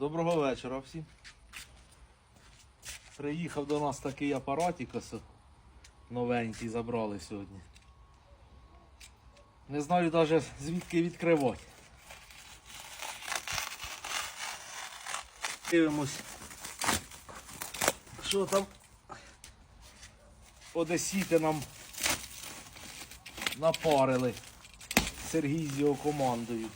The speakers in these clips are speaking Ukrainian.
Доброго вечора всім. Приїхав до нас такий апаратик новенький забрали сьогодні. Не знаю навіть звідки відкривати. Дивимось, що там одесіти нам напарили. Сергій з його командою.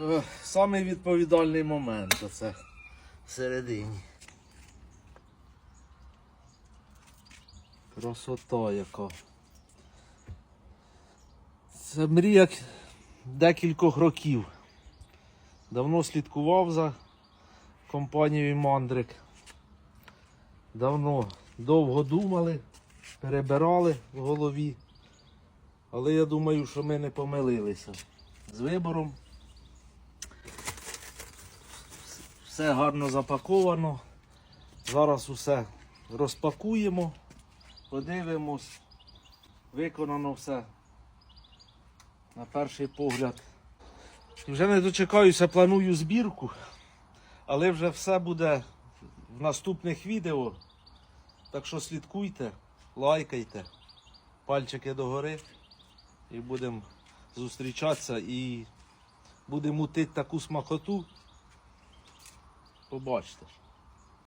Ех, Самий відповідальний момент оце всередині. Красота яка. Це мрія декількох років. Давно слідкував за компанією Мандрик. Давно довго думали, перебирали в голові. Але я думаю, що ми не помилилися з вибором. Все гарно запаковано. Зараз усе розпакуємо, подивимось. Виконано все на перший погляд. Вже не дочекаюся, планую збірку, але вже все буде в наступних відео. Так що слідкуйте, лайкайте, пальчики догори і будемо зустрічатися і будемо мутити таку смакоту. Ô bosta.